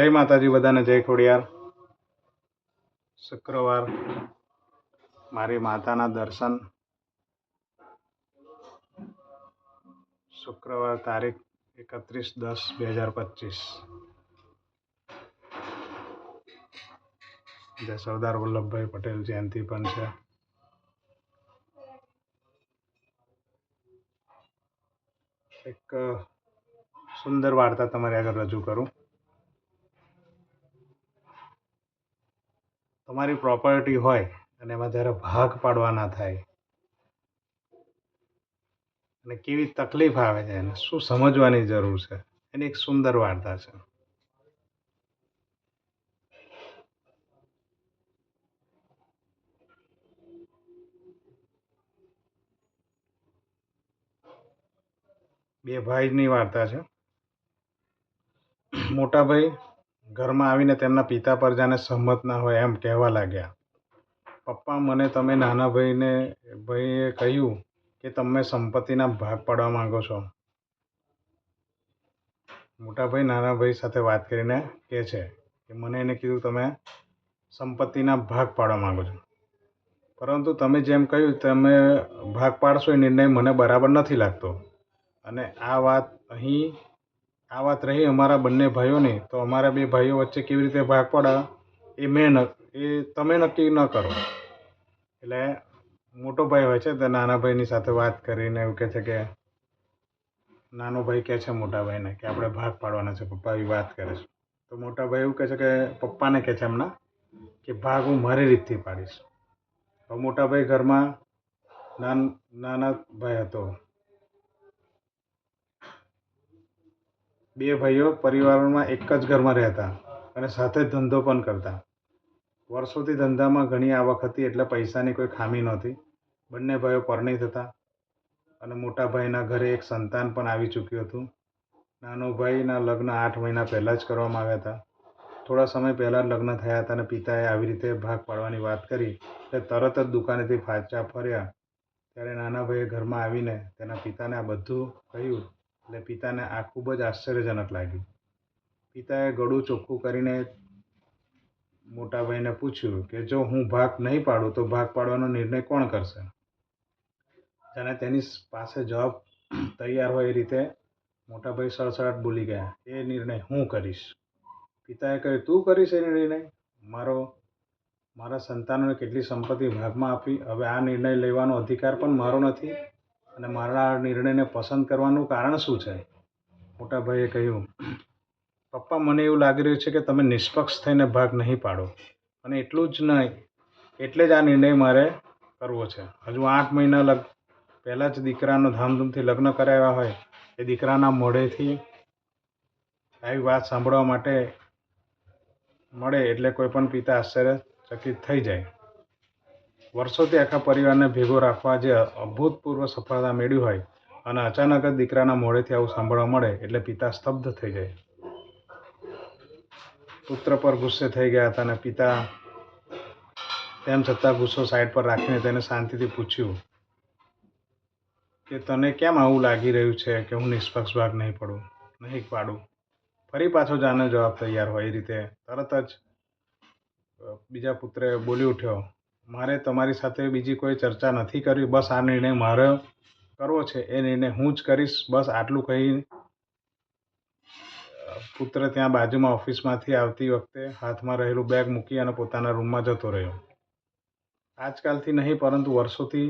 જય માતાજી બધાને, જય ખોડિયાર. શુક્રવાર. મારી માતાના દર્શન. શુક્રવાર તારીખ એકત્રીસ દસ બે હજાર પચીસ. જે સરદાર વલ્લભભાઈ પટેલ જયંતિ પણ છે. એક સુંદર વાર્તા તમારી આગળ રજૂ કરું. તમારી પ્રોપર્ટી હોય અને એમાં જ્યારે ભાગ પાડવાના થાય, અને કેવી તકલીફ આવે છે અને શું સમજવાની જરૂર છે? એની એક સુંદર વાર્તા છે. બે ભાઈની વાર્તા છે. મોટા ભાઈ ઘરમાં આવીને તેમના પિતા પર જાણે સહમત ના હોય એમ કહેવા લાગ્યા. પપ્પા, મને તમે નાના ભાઈને, ભાઈએ કહ્યું કે તમે સંપત્તિના ભાગ પાડવા માંગો છો. મોટા ભાઈ નાના ભાઈ સાથે વાત કરીને કહે છે કે મને એને કીધું તમે સંપત્તિના ભાગ પાડવા માંગો છો. પરંતુ તમે જેમ કહ્યું તમે ભાગ પાડશો એ નિર્ણય મને બરાબર નથી લાગતો. અને આ વાત અહીં આ વાત રહી અમારા બંને ભાઈઓની, તો અમારા બે ભાઈઓ વચ્ચે કેવી રીતે ભાગ પડે, એ મેં એ તમે નક્કી ન કરો. એટલે મોટો ભાઈ હોય છે, તે નાના ભાઈની સાથે વાત કરીને એવું કહે છે કે, નાનો ભાઈ કહે છે મોટા ભાઈને કે આપણે ભાગ પાડવાના છે, પપ્પા એવી વાત કરે છે. તો મોટા ભાઈ એવું કહે છે કે, પપ્પાને કહે છે એમના કે ભાગ હું મારી રીતથી પાડીશ. હવે મોટા ભાઈ ઘરમાં નાન, નાના ભાઈ હતો. બે ભાઈઓ પરિવારમાં એક જ ઘરમાં રહેતા અને સાથે જ ધંધો પણ કરતા. વર્ષોથી ધંધામાં ઘણી આવક હતી એટલે પૈસાની કોઈ ખામી નહોતી. બંને ભાઈઓ પરણી થતા અને મોટા ભાઈના ઘરે એક સંતાન પણ આવી ચૂક્યું હતું. નાનો ભાઈના લગ્ન આઠ મહિના પહેલાં જ કરવામાં આવ્યા હતા. થોડા સમય પહેલાં લગ્ન થયા હતા અને પિતાએ આવી રીતે ભાગ પાડવાની વાત કરી એટલે તરત જ દુકાનેથી પાછા ફર્યા. ત્યારે નાના ભાઈએ ઘરમાં આવીને તેના પિતાને આ બધું કહ્યું. એટલે પિતાને આ ખૂબ જ આશ્ચર્યજનક લાગ્યું. પિતાએ ગળું ચોખ્ખું કરીને મોટા ભાઈને પૂછ્યું કે જો હું ભાગ નહીં પાડું તો ભાગ પાડવાનો નિર્ણય કોણ કરશે? જાણે તેની પાસે જવાબ તૈયાર હોય એ રીતે મોટા ભાઈ સડસડાટ બોલી ગયા, એ નિર્ણય હું કરીશ. પિતાએ કહ્યું, તું કરીશ એ નિર્ણય? મારો, મારા સંતાનોને કેટલી સંપત્તિ ભાગમાં આપી, હવે આ નિર્ણય લેવાનો અધિકાર પણ મારો નથી? અને મારા આ નિર્ણયને પસંદ કરવાનું કારણ શું છે? મોટા ભાઈએ કહ્યું, પપ્પા, મને એવું લાગી રહ્યું છે કે તમે નિષ્પક્ષ થઈને ભાગ નહીં પાડો. અને એટલું જ નહીં, એટલે જ આ નિર્ણય મારે કરવો છે. હજુ આઠ મહિના લગ, પહેલાં જ દીકરાનો ધામધૂમથી લગ્ન કરાવ્યા હોય, એ દીકરાના મોઢેથી આવી વાત સાંભળવા માટે મળે એટલે કોઈ પણ પિતા આશ્ચર્યચકિત થઈ જાય. વર્ષોથી આખા પરિવારને ભેગો રાખવા જે અભૂતપૂર્વ સફળતા મેળવી હોય અને અચાનક જ દીકરાના મોઢેથી આવું સાંભળવા મળે એટલે પિતા સ્તબ્ધ થઈ જાય. પુત્ર પર ગુસ્સે થઈ ગયા હતા અને પિતા તેમ છતાં ગુસ્સો સાઈડ પર રાખીને તેને શાંતિથી પૂછ્યું કે તને કેમ આવું લાગી રહ્યું છે કે હું નિષ્પક્ષ ભાગ નહીં પડું, નહીં પાડું? ફરી પાછો જાને જવાબ તૈયાર હોય એ રીતે તરત જ બીજા પુત્રે બોલી ઉઠ્યો મારે તમારી સાથે બીજી કોઈ ચર્ચા નથી કરવી. બસ આ નિર્ણય મારે કરવો છે. એ નિર્ણય હું જ કરીશ. બસ આટલું કહી પુત્ર ત્યાં બાજુમાં ઓફિસમાંથી આવતી વખતે હાથમાં રહેલું બેગ મૂકી અને પોતાના રૂમમાં જતો રહ્યો. આજકાલથી નહીં, પરંતુ વર્ષોથી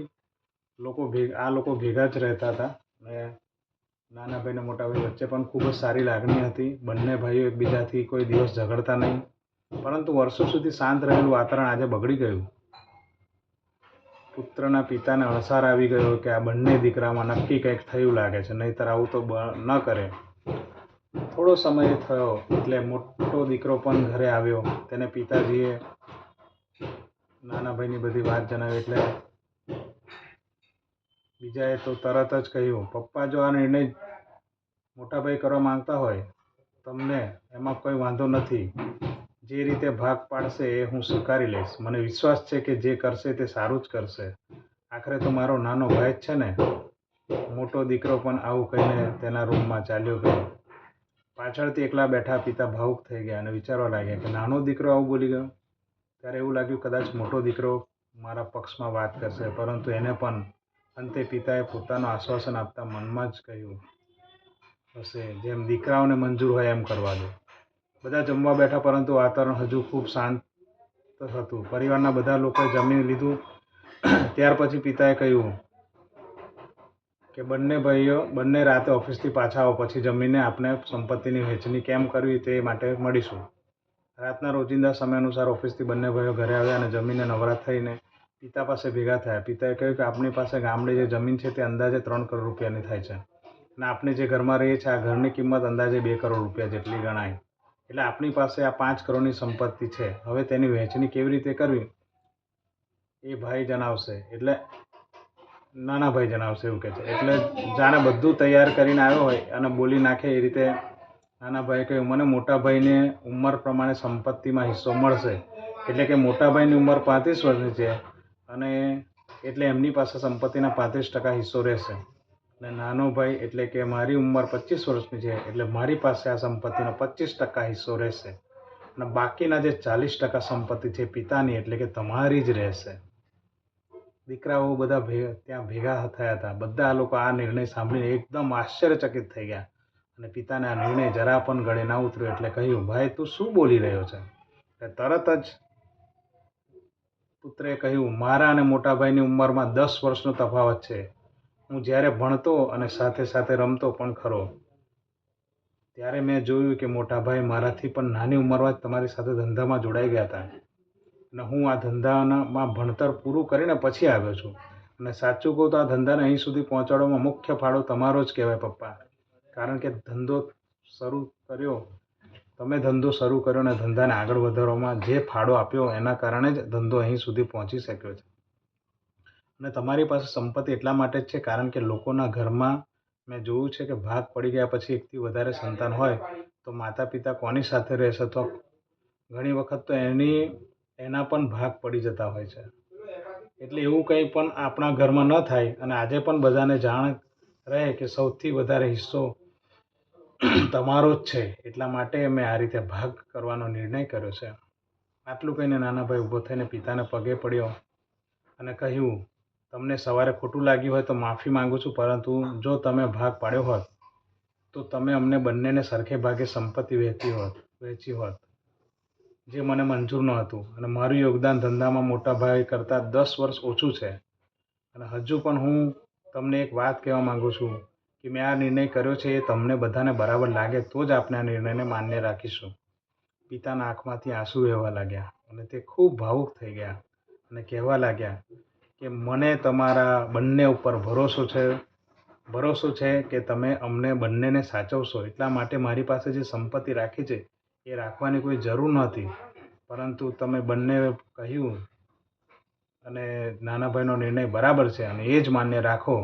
લોકો ભેગ, આ લોકો ભેગા જ રહેતા હતા. અને નાના ભાઈને મોટા ભાઈ વચ્ચે પણ ખૂબ જ સારી લાગણી હતી. બંને ભાઈઓ એકબીજાથી કોઈ દિવસ ઝઘડતા નહીં. પરંતુ વર્ષો સુધી શાંત રહેલું વાતાવરણ આજે બગડી ગયું. પુત્રના પિતાને અણસાર આવી ગયો કે આ બંને દીકરામાં નક્કી કંઈક થયું લાગે છે, નહીંતર આવું તો ન કરે. થોડો સમય થયો એટલે મોટો દીકરો પણ ઘરે આવ્યો. તેને પિતાજીએ નાના ભાઈની બધી વાત જણાવી એટલે બીજાએ તો તરત જ કહ્યું, પપ્પા, જો આ નિર્ણય મોટા ભાઈ કરવા માંગતા હોય, તમને એમાં કોઈ વાંધો નથી. જે રીતે ભાગ પાડશે એ હું સ્વીકારી લઈશ. મને વિશ્વાસ છે કે જે કરશે તે સારું જ કરશે. આખરે તો મારો નાનો ભાઈ જ છે ને. મોટો દીકરો પણ આવું કહીને તેના રૂમમાં ચાલ્યો ગયો. પાછળથી એકલા બેઠા પિતા ભાવુક થઈ ગયા અને વિચારવા લાગ્યા કે નાનો દીકરો આવું બોલી ગયો? ત્યારે એવું લાગ્યું કદાચ મોટો દીકરો મારા પક્ષમાં વાત કરશે, પરંતુ એને પણ અંતે પિતાએ પોતાનું આશ્વાસન આપતા મનમાં જ કહ્યું હશે, જેમ દીકરાઓને મંજૂર હોય એમ કરવા દો. બધા જમવા બેઠા, પરંતુ વાતાવરણ હજુ ખૂબ શાંત હતું. પરિવારના બધા લોકોએ જમી લીધું. ત્યાર પછી પિતાએ કહ્યું કે, બંને ભાઈઓ, બંને રાતે ઓફિસથી પાછા આવો, પછી જમીને આપણે સંપત્તિની વહેંચણી કેમ કરવી તે માટે મળીશું. રાતના રોજિંદા સમય અનુસાર ઓફિસથી બંને ભાઈઓ ઘરે આવ્યા અને જમીને નવરા થઈને પિતા પાસે ભેગા થયા. પિતાએ કહ્યું કે આપણી પાસે ગામડે જે જમીન છે તે અંદાજે ત્રણ કરોડ રૂપિયાની થાય છે અને આપણે જે ઘરમાં રહીએ છીએ આ ઘરની કિંમત અંદાજે બે કરોડ રૂપિયા જેટલી ગણાય. એટલે આપણી પાસે આ પાંચ કરોડની સંપત્તિ છે. હવે તેની વહેંચણી કેવી રીતે કરવી? એ ભાઈ જણાવશે એટલે નાના ભાઈ જણાવશે એવું કહે છે. એટલે જાણે બધું તૈયાર કરીને આવ્યો હોય અને બોલી નાખે એ રીતે નાના ભાઈએ કહ્યું, મને મોટા ભાઈને ઉંમર પ્રમાણે સંપત્તિમાં હિસ્સો મળશે. એટલે કે મોટા ભાઈની ઉંમર પાંત્રીસ વર્ષની છે અને એટલે એમની પાસે સંપત્તિના પાંત્રીસ ટકા હિસ્સો રહેશે. અને નાનો ભાઈ એટલે કે મારી ઉંમર પચીસ વર્ષની છે, એટલે મારી પાસે આ સંપત્તિનો પચીસ ટકા હિસ્સો રહેશે. અને બાકીના જે ચાલીસ ટકા સંપત્તિ છે પિતાની, એટલે કે તમારી જ રહેશે. દીકરાઓ બધા ત્યાં ભેગા થયા હતા. બધા આ લોકો આ નિર્ણય સાંભળીને એકદમ આશ્ચર્યચકિત થઈ ગયા. અને પિતાને આ નિર્ણય જરા પણ ગળે ના ઉતર્યો એટલે કહ્યું, ભાઈ, તું શું બોલી રહ્યો છે? એટલે તરત જ પુત્રે કહ્યું, મારા અને મોટા ભાઈની ઉંમરમાં દસ વર્ષનો તફાવત છે. હું જ્યારે ભણતો અને સાથે સાથે રમતો પણ ખરો, ત્યારે મેં જોયું કે મોટા ભાઈ મારાથી પણ નાની ઉંમરમાં જ તમારી સાથે ધંધામાં જોડાઈ ગયા હતા. અને હું આ ધંધામાં ભણતર પૂરું કરીને પછી આવ્યો છું. અને સાચું કહું તો આ ધંધાને અહીં સુધી પહોંચાડવામાં મુખ્ય ફાળો તમારો જ કહેવાય પપ્પા. કારણ કે ધંધો શરૂ કર્યો, તમે ધંધો શરૂ કર્યો અને ધંધાને આગળ વધારવામાં જે ફાળો આપ્યો એના કારણે જ ધંધો અહીં સુધી પહોંચી શક્યો છે. અને તમારી પાસે સંપત્તિ એટલા માટે જ છે, કારણ કે લોકોના ઘરમાં મેં જોયું છે કે ભાગ પડી ગયા પછી એકથી વધારે સંતાન હોય, તો માતા પિતા કોની સાથે રહેશે? તો ઘણી વખત તો એની, એના પણ ભાગ પડી જતા હોય છે. એટલે એવું કંઈ પણ આપણા ઘરમાં ન થાય અને આજે પણ બધાને જાણ રહે કે સૌથી વધારે હિસ્સો તમારો જ છે. એટલા માટે મેં આ રીતે ભાગ કરવાનો નિર્ણય કર્યો છે. આટલું કહીને નાના ભાઈ ઊભો થઈને પિતાને પગે પડ્યો અને કહ્યું તમને સવારે ખોટું લાગ્યું હોય તો માફી માગું છું, પરંતુ જો તમે ભાગ પાડ્યો હોત, તો તમે અમને બંનેને સરખે ભાગે સંપત્તિ વહેતી હોત, વહેંચી હોત, જે મને મંજૂર ન હતું. અને મારું યોગદાન ધંધામાં મોટા ભાઈ કરતાં દસ વર્ષ ઓછું છે. અને હજુ પણ હું તમને એક વાત કહેવા માગું છું કે મેં આ નિર્ણય કર્યો છે, એ તમને બધાને બરાબર લાગે તો જ આપણે આ નિર્ણયને માન્ય રાખીશું. પિતાના આંખમાંથી આંસુ વહેવા લાગ્યા અને તે ખૂબ ભાવુક થઈ ગયા અને કહેવા લાગ્યા કે મને તમારા બંને ઉપર ભરોસો છે ભરોસો છે કે તમે અમને બંનેને સાચવશો. એટલા માટે મારી પાસે જે સંપત્તિ રાખી છે, એ રાખવાની કોઈ જરૂર નહોતી. પરંતુ તમે બંને કહ્યું અને નાના ભાઈનો નિર્ણય બરાબર છે અને એ જ માન્ય રાખો.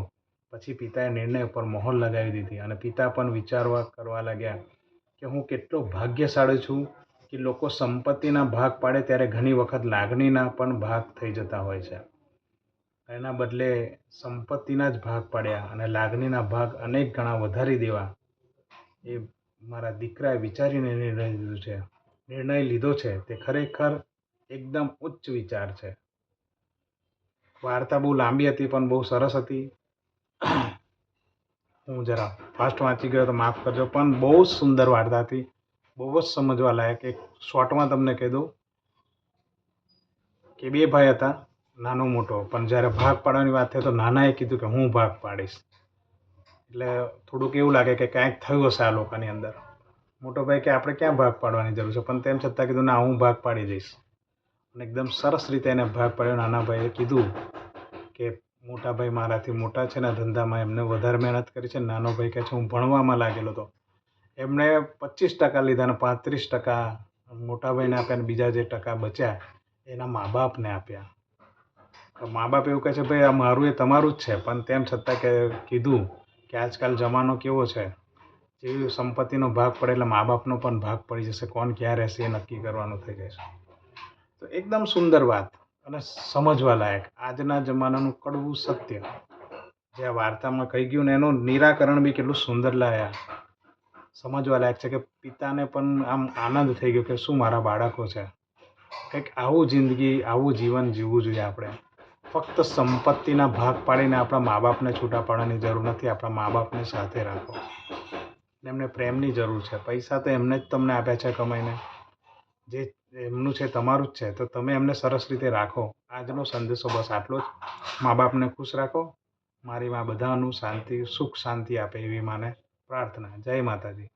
પછી પિતાએ નિર્ણય ઉપર મહોર લગાવી દીધી અને પિતા પણ વિચારવા કરવા લાગ્યા કે હું કેટલો ભાગ્યશાળી છું કે લોકો સંપત્તિના ભાગ પાડે ત્યારે ઘણી વખત લાગણીના પણ ભાગ થઈ જતા હોય છે. એના બદલે સંપત્તિના જ ભાગ પાડ્યા અને લાગણીના ભાગ અનેક ગણા વધારી દેવા. એ મારા દીકરાએ વિચારીને નિર્ણય લીધો છે. નિર્ણય લીધો છે તે ખરેખર એકદમ ઉચ્ચ વિચાર છે. વાર્તા બહુ લાંબી હતી પણ બહુ સરસ હતી. હું જરા ફાસ્ટ વાંચી ગયો તો માફ કરજો, પણ બહુ જ સુંદર વાર્તા હતી. બહુ જ સમજવા લાયક. એક શોર્ટમાં તમને કહી દઉં. કે બે ભાઈ હતા. નાનો મોટો, પણ જ્યારે ભાગ પાડવાની વાત થઈ તો નાનાએ કીધું કે હું ભાગ પાડીશ. એટલે થોડુંક એવું લાગે કે કાંઈક થયું હશે આ લોકોની અંદર. મોટો ભાઈ કે આપણે ક્યાં ભાગ પાડવાની જરૂર છે? પણ તેમ છતાં કીધું, ના, હું ભાગ પાડી દઈશ. અને એકદમ સરસ રીતે એને ભાગ પાડ્યો. નાના ભાઈએ કીધું કે, મોટા ભાઈ મારાથી મોટા છે ને, ધંધામાં એમને વધારે મહેનત કરી છે. નાનો ભાઈ કહે છે, હું ભણવામાં લાગેલો હતો. એમણે પચીસ ટકા લીધા અને પાંત્રીસ ટકા મોટા ભાઈને આપ્યા અને બીજા જે ટકા બચ્યા, એના મા બાપને આપ્યા. મા બાપ એવું કહે છે, ભાઈ, આ મારું એ તમારું જ છે. પણ તેમ છતાં કે કીધું કે આજકાલ જમાનો કેવો છે, જેવી સંપત્તિનો ભાગ પડે એટલે મા બાપનો પણ ભાગ પડી જશે. કોણ ક્યાં રહેશે એ નક્કી કરવાનું થઈ જશે તો એકદમ સુંદર વાત અને સમજવા લાયક આજના જમાનાનું કડવું સત્ય. જે આ વાર્તામાં કહી ગયું ને એનું નિરાકરણ બી કેટલું સુંદર લાયા. સમજવા લાયક છે કે પિતાને પણ આમ આનંદ થઈ ગયો કે શું મારા બાળકો છે. કંઈક આવું જિંદગી, આવું જીવન જીવવું જોઈએ આપણે. ફક્ત સંપત્તિના ભાગ પાડીને આપણા મા બાપને છૂટા પાડવાની જરૂર નથી, આપણા મા બાપને સાથે રાખો. એમને પ્રેમની જરૂર છે. પૈસા તો એમને જ તમને આપ્યા છે કમાઈને. જે એમનું છે તમારું જ છે. તો તમે એમને સરસ રીતે રાખો. આજનો સંદેશો બસ આટલો જ. મા બાપને ખુશ રાખો. મારી મા બધાનું શાંતિ, સુખ શાંતિ આપે એવી માને પ્રાર્થના. જય માતાજી.